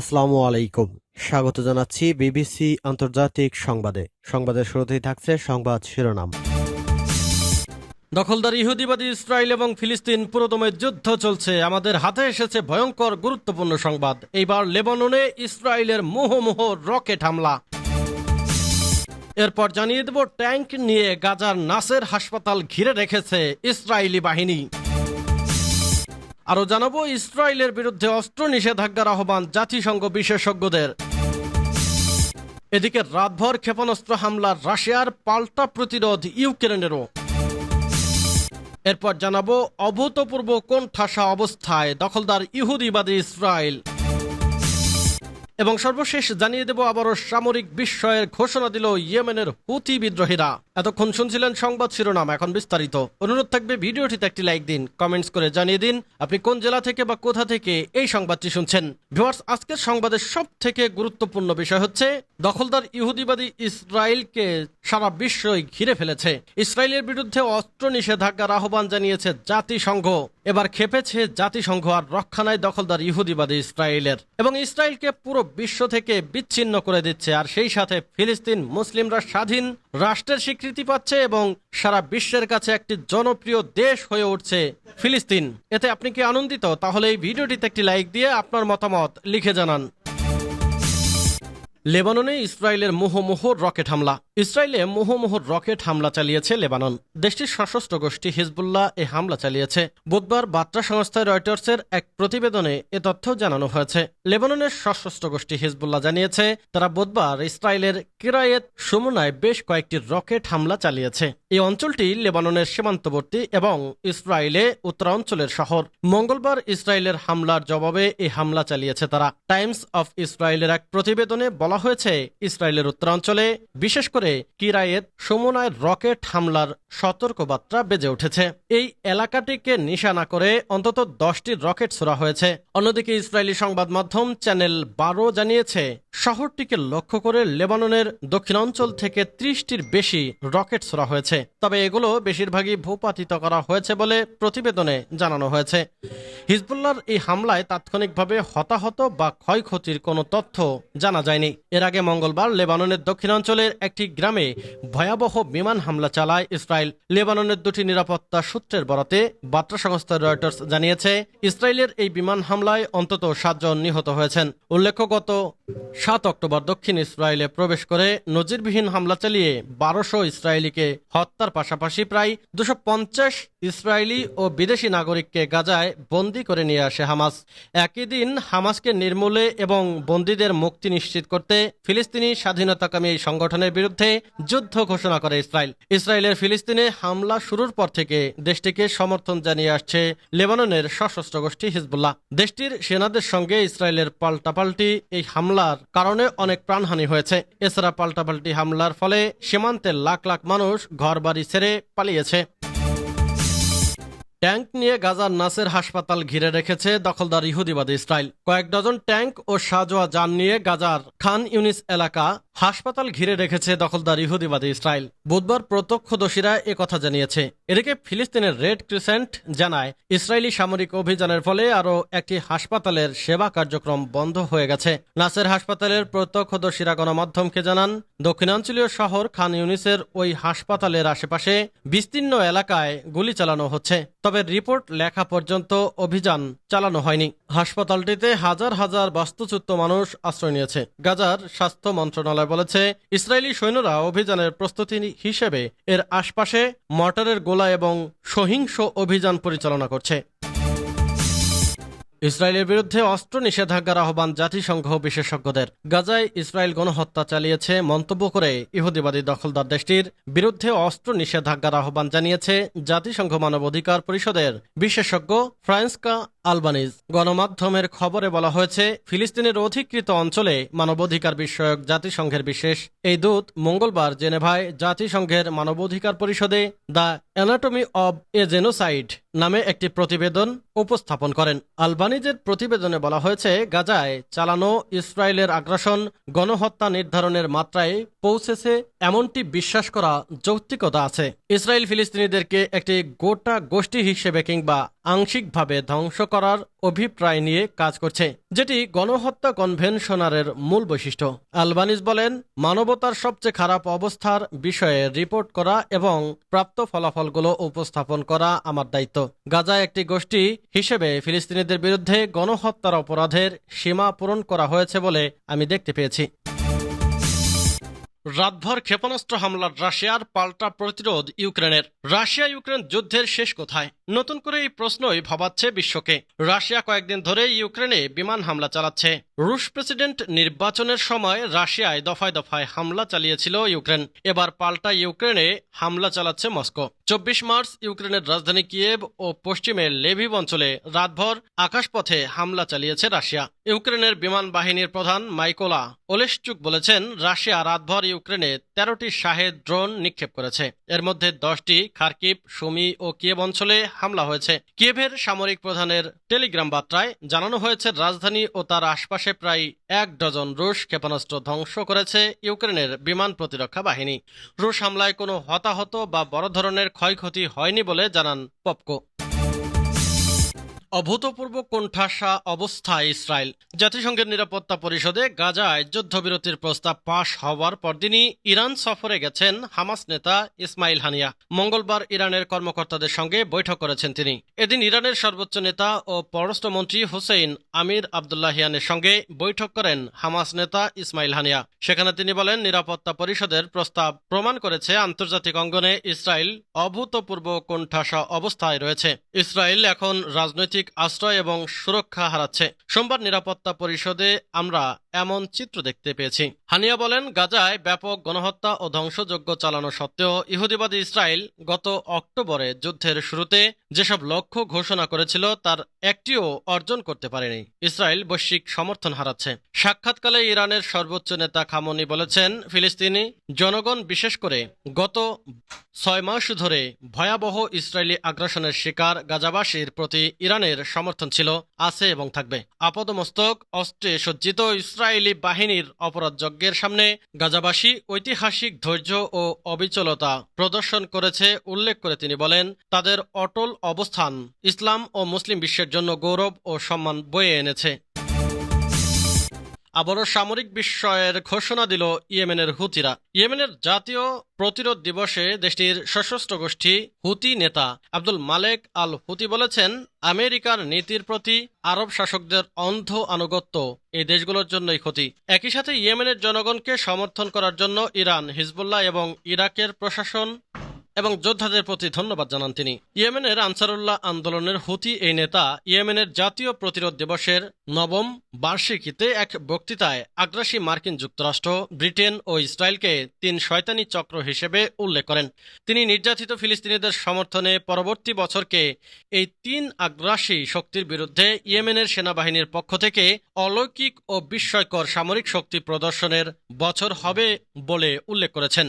আসসালামু আলাইকুম। স্বাগত জানাচ্ছি বিবিসি আন্তর্জাতিক সংবাদে। সংবাদের শুরুতেই থাকছে সংবাদ শিরোনাম। দখলদার ইহুদিবাদী ইসরায়েল এবং ফিলিস্তিন পুরোদমে যুদ্ধ চলছে। আমাদের হাতে এসেছে ভয়ঙ্কর, গুরুত্বপূর্ণ সংবাদ। এইবার লেবাননে ইসরায়েলের মুহমুহ রকেট হামলা। এরপর জানিয়ে দেব, ট্যাঙ্ক নিয়ে গাজার নাসের হাসপাতাল ঘিরে রেখেছে ইসরায়েলি বাহিনী। আরও জানাব, ইসরায়েলের বিরুদ্ধে অস্ত্র নিষেধাজ্ঞার আহ্বান জাতিসংঘ বিশেষজ্ঞদের। এদিকে রাতভর ক্ষেপণাস্ত্র হামলার রাশিয়ার পাল্টা প্রতিরোধ ইউক্রেনেরও। এরপর জানাব, অভূতপূর্ব কোন ঠাসা অবস্থায় দখলদার ইহুদিবাদী ইসরায়েল। এবং সর্বশেষ জানিয়ে দেব, আবারও সামরিক বিস্ময়ের ঘোষণা দিল ইয়েমেনের হুতি বিদ্রোহীরা। এতক্ষণ শুনছিলেন সংবাদ শিরোনাম, এখন বিস্তারিত। অনুরোধ থাকবে ভিডিওটিতে একটি লাইক দিন, কমেন্টস করে জানিয়ে দিন আপনি কোন জেলা থেকে বা কোথা থেকে এই সংবাদটি শুনছেন। ভিউয়ার্স, আজকের সংবাদের সব থেকে গুরুত্বপূর্ণ বিষয় হচ্ছে, দখলদার ইহুদিবাদী ইসরায়েলকে সারা বিশ্বই ঘিরে ফেলেছে। ইসরায়েলের বিরুদ্ধে অস্ত্র নিষেধাজ্ঞার আহ্বান জানিয়েছে জাতিসংঘ। এবার খেপেছে জাতিসংঘ আর রক্ষা নাই দখলদার ইহুদিবাদী ইসরায়েলের। এবং ইসরায়েলকে পুরো বিশ্ব থেকে বিচ্ছিন্ন করে দিচ্ছে, আর সেই সাথে ফিলিস্তিন মুসলিমরা স্বাধীন রাষ্ট্রের স্বীকৃতি পাচ্ছে এবং সারা বিশ্বের কাছে একটি জনপ্রিয় দেশ হয়ে উঠছে ফিলিস্তিন। এতে আপনি কি আনন্দিত? তাহলে এই ভিডিওটিতে একটি লাইক দিয়ে আপনার মতামত লিখে জানান। লেবাননে ইসরায়েলের মুহমুহ রকেট হামলা। ইসরায়েলে মুহমুহ রকেট হামলা চালিয়েছে লেবানন। দেশটির সশস্ত্র গোষ্ঠী হিজবুল্লাহ এ হামলা চালিয়েছে। বুধবার বার্তা সংস্থা রয়টার্সের এক প্রতিবেদনে এ তথ্য জানানো হয়েছে। লেবাননের সশস্ত্র গোষ্ঠী হিজবুল্লাহ জানিয়েছে, তারা বুধবার ইসরায়েলের কিরায়েত সুমনায় বেশ কয়েকটি রকেট হামলা চালিয়েছে। এই অঞ্চলটি লেবাননের সীমান্তবর্তী এবং ইসরায়েলে উত্তরাঞ্চলের শহর। মঙ্গলবার ইসরায়েলের হামলার জবাবে এই হামলা চালিয়েছে তারা। টাইমস অফ ইসরায়েলের এক প্রতিবেদনে বলা হয়েছে, ইসরায়েলের উত্তরাঞ্চলে, বিশেষ করে কিরায়েত সমুনায় রকেট হামলার সতর্কবার্তা বেজে উঠেছে। এই এলাকাটিকে নিশানা করে অন্তত দশটি রকেট ছোড়া হয়েছে। অন্যদিকে ইসরায়েলি সংবাদ মাধ্যম চ্যানেল বারো জানিয়েছে, শহরটিকে লক্ষ্য করে লেবাননের দক্ষিণাঞ্চল থেকে ত্রিশটির বেশি রকেট ছোড়া হয়েছে। তবে এগুলো বেশিরভাগই ভূপাতিত করা হয়েছে বলে প্রতিবেদনে জানানো হয়েছে। হিজবুল্লার এই হামলায় তাৎক্ষণিকভাবে হতাহত বা ক্ষয়ক্ষতির কোনো তথ্য জানা যায়নি। এর আগে মঙ্গলবার লেবাননের দক্ষিণাঞ্চলের একটি গ্রামে ভয়াবহ বিমান হামলা চালায় ইসরায়েল। লেবাননের দুটি নিরাপত্তা সূত্রের বরাতে বার্তা সংস্থা রয়টার্স জানিয়েছে, ইসরায়েলের এই বিমান হামলায় অন্তত সাতজন নিহত হয়েছেন। উল্লেখ্য, গত সাত অক্টোবর দক্ষিণ ইসরায়েলে প্রবেশ করে নজিরবিহীন হামলা চালিয়ে বারোশো ইসরায়েলিকে হত্যার পাশাপাশি প্রায় দুশো পঞ্চাশ ইসরায়েলি ও বিদেশি নাগরিককে গাজায় বন্দী করে নিয়ে আসে হামাস। একই দিন হামাসকে নির্মূলে এবং বন্দীদের মুক্তি নিশ্চিত করতে ফিলিস্তিনি স্বাধীনতাকামী সংগঠনের বিরুদ্ধে যুদ্ধ ঘোষণা করে ইসরায়েল। ইসরায়েলের ফিলিস্তিনে হামলা শুরুর পর থেকে দেশটিকে সমর্থন জানিয়ে আসছে লেবাননের সশস্ত্র গোষ্ঠী হিজবুল্লাহ। দেশটির সেনাদের সঙ্গে ইসরায়েলের পাল্টাপাল্টি এই হামলার কারণে অনেক প্রাণহানি হয়েছে। এছাড়া পাল্টাপাল্টি হামলার ফলে সীমান্তের লাখ লাখ মানুষ ঘরবাড়ি ছেড়ে পালিয়েছে। ট্যাঙ্ক নিয়ে গাজার নাসের হাসপাতাল ঘিরে রেখেছে দখলদার ইহুদিবাদী ইসরায়েল। কয়েক ডজন ট্যাঙ্ক ও সাজোয়া যান নিয়ে গাজার খান ইউনিস এলাকা হাসপাতাল ঘিরে রেখেছে দখলদার ইহুদিবাদী ইসরায়েল। বুধবার প্রত্যক্ষদর্শীরা কথা জানিয়েছে। এদিকে ফিলিস্তিনের রেড ক্রিসেন্ট জানায়, ইসরায়েলি সামরিক অভিযানের ফলে আরও একটি হাসপাতালের সেবা কার্যক্রম বন্ধ হয়ে গেছে। নাসের হাসপাতালের প্রত্যক্ষদর্শীরা গণমাধ্যমকে জানান, দক্ষিণাঞ্চলীয় শহর খান ইউনিসের ওই হাসপাতালের আশেপাশে বিস্তীর্ণ এলাকায় গুলি চালানো হচ্ছে। তবে রিপোর্ট লেখা পর্যন্ত অভিযান চালানো হয়নি। হাসপাতালটিতে হাজার হাজার বাস্তুচ্যুত মানুষ আশ্রয় নিয়েছে। গাজার স্বাস্থ্য মন্ত্রণালয় বলেছে, ইসরায়েলি সৈন্যরা অভিযানের প্রস্তুতি হিসেবে এর আশপাশে মর্টারের গোলা এবং সহিংস অভিযান পরিচালনা করছে। ইসরায়েলের বিরুদ্ধে অস্ত্র নিষেধাজ্ঞার আহ্বান জাতিসংঘ বিশেষজ্ঞদের। গাজায় ইসরায়েল গণহত্যা চালিয়েছে মন্তব্য করে ইহুদিবাদী দখলদার দেশটির বিরুদ্ধে অস্ত্র নিষেধাজ্ঞার আহ্বান জানিয়েছে জাতিসংঘ মানবাধিকার পরিষদের বিশেষজ্ঞ ফ্রান্সকা আলবানিজ। গণমাধ্যমের খবরে বলা হয়েছে, ফিলিস্তিনের অধিকৃত অঞ্চলে মানবাধিকার বিষয়ক জাতিসংঘের বিশেষ এই দূত মঙ্গলবার জেনেভায় জাতিসংঘের মানবাধিকার পরিষদে the anatomy of a genocide নামে একটি প্রতিবেদন উপস্থাপন করেন। আলবানিজের প্রতিবেদনে বলা হয়েছে, গাজায় চালানো ইসরায়েলের আগ্রাসন, গণহত্যা নির্ধারণের মাত্রায় পৌঁছেছে এমনটি বিশ্বাস করা যৌক্তিকতা আছে। ইসরায়েল ফিলিস্তিনিদেরকে একটি গোটা গোষ্ঠী হিসেবে কিংবা আংশিকভাবে ধ্বংস করার অভিপ্রায় নিয়ে কাজ করছে, যেটি গণহত্যা কনভেনশনারের মূল বৈশিষ্ট্য। আলবানিজ বলেন, মানবতার সবচেয়ে খারাপ অবস্থার বিষয়ে রিপোর্ট করা এবং প্রাপ্ত ফলাফলগুলো উপস্থাপন করা আমার দায়িত্ব। গাজায় একটি গোষ্ঠী হিসেবে ফিলিস্তিনিদের বিরুদ্ধে গণহত্যার অপরাধের সীমা পূরণ করা হয়েছে বলে আমি দেখতে পেয়েছি। রাতভর ক্ষেপণাস্ত্র হামলার রাশিয়ার পাল্টা প্রতিরোধ ইউক্রেনের। রাশিয়া ইউক্রেন যুদ্ধের শেষ কোথায়? নতুন করে এই প্রশ্নই ভাবাচ্ছে বিশ্বকে। রাশিয়া কয়েকদিন ধরে ইউক্রেনে বিমান হামলা চালাচ্ছে। রুশ প্রেসিডেন্ট নির্বাচনের সময় রাশিয়ায় দফায় দফায় হামলা চালিয়েছিল ইউক্রেন। এবার পাল্টা ইউক্রেনে হামলা চালাচ্ছে মস্কো। চব্বিশ মার্চ ইউক্রেনের রাজধানী কিয়েভ ও পশ্চিমের লেভিভ অঞ্চলে রাতভর আকাশপথে হামলা চালিয়েছে রাশিয়া। ইউক্রেনের বিমান বাহিনীর প্রধান মাইকোলা ওলেশচুক বলেছেন, রাশিয়া রাতভর ইউক্রেনে তেরোটি শাহেদ ড্রোন নিক্ষেপ করেছে। এর মধ্যে দশটি খার্কিব, সুমি ও কিয়েভ অঞ্চলে হামলা হয়েছে। কিয়েভের সামরিক প্রধানের টেলিগ্রাম বার্তায় জানানো হয়েছে, রাজধানী ও তার আশপাশে প্রায় এক ডজন রুশ ক্ষেপণাস্ত্র ধ্বংস করেছে ইউক্রেনের বিমান প্রতিরক্ষা বাহিনী। রুশ হামলায় কোনো হতাহত বা বড় ধরনের ক্ষয়ক্ষতি হয়নি বলে জানান পপকো। অভূতপূর্ব কোণঠাসা অবস্থায় ইসরায়েল। জাতিসংঘের নিরাপত্তা পরিষদে গাজায় যুদ্ধবিরতির প্রস্তাব পাশ হওয়ার পরদিনই ইরান সফরে গেছেন হামাস নেতা ইসমাইল হানিয়া। মঙ্গলবার ইরানের কর্মকর্তাদের সঙ্গে বৈঠক করেছেন তিনি। এদিন ইরানের সর্বোচ্চ নেতা ও পররাষ্ট্রমন্ত্রী হুসেইন আমির আবদুল্লাহিয়ানের সঙ্গে বৈঠক করেন হামাস নেতা ইসমাইল হানিয়া। সেখানে তিনি বলেন, নিরাপত্তা পরিষদের প্রস্তাব প্রমাণ করেছে আন্তর্জাতিক অঙ্গনে ইসরায়েল অভূতপূর্ব কোণঠাসা অবস্থায় রয়েছে। ইসরায়েল এখন রাজনৈতিক আশ্রয় এবং সুরক্ষা হারাচ্ছে। সোমবার নিরাপত্তা পরিষদে আমরা এমন চিত্র দেখতে পেয়েছি। হানিয়া বলেন, গাজায় ব্যাপক গণহত্যা ও ধ্বংসযজ্ঞ চালানো সত্ত্বেও ইহুদিবাদী ইসরায়েল গত অক্টোবরে যুদ্ধের শুরুতে যেসব লক্ষ্য ঘোষণা করেছিল তার একটিও অর্জন করতে পারেনি। ইসরায়েল বৈশ্বিক সমর্থন হারাচ্ছে। সাক্ষাৎকালে ইরানের সর্বোচ্চ নেতা খামনি বলেছেন, ফিলিস্তিনি জনগণ বিশেষ করে গত ছয় মাস ধরে ভয়াবহ ইসরায়েলি আগ্রাসনের শিকার গাজাবাসীর প্রতি ইরানের সমর্থন ছিল, আছে এবং থাকবে। আপাদমস্তক, অস্ত্রে সজ্জিত ইসরায়েলি বাহিনীর অপরাধযজ্ঞের সামনে গাজাবাসী ঐতিহাসিক ধৈর্য ও অবিচলতা প্রদর্শন করেছে উল্লেখ করে তিনি বলেন, তাদের অটল অবস্থান ইসলাম ও মুসলিম বিশ্বের জন্য গৌরব ও সম্মান বয়ে এনেছে। আবারও সামরিক বিষয়ের ঘোষণা দিল ইয়েমেনের হুতিরা। ইয়েমেনের জাতীয় প্রতিরোধ দিবসে দেশটির সশস্ত্র গোষ্ঠী হুতি নেতা আব্দুল মালেক আল হুতি বলেছেন, আমেরিকার নীতির প্রতি আরব শাসকদের অন্ধ আনুগত্য এই দেশগুলোর জন্যই ক্ষতি। একই সাথে ইয়েমেনের জনগণকে সমর্থন করার জন্য ইরান, হিজবুল্লাহ এবং ইরাকের প্রশাসন এবং যোদ্ধাদের প্রতি ধন্যবাদ জানান তিনি। ইয়েমেনের আনসারুল্লাহ আন্দোলনের হুতি এই নেতা ইয়েমেনের জাতীয় প্রতিরোধ দিবসের নবম বার্ষিকীতে এক বক্তৃতায় আগ্রাসী মার্কিন যুক্তরাষ্ট্র, ব্রিটেন ও ইসরায়েলকে তিন শয়তানি চক্র হিসেবে উল্লেখ করেন। তিনি নির্যাতিত ফিলিস্তিনিদের সমর্থনে পরবর্তী বছরকে এই তিন আগ্রাসী শক্তির বিরুদ্ধে ইয়েমেনের সেনাবাহিনীর পক্ষ থেকে অলৌকিক ও বিস্ময়কর সামরিক শক্তি প্রদর্শনের বছর হবে বলে উল্লেখ করেছেন।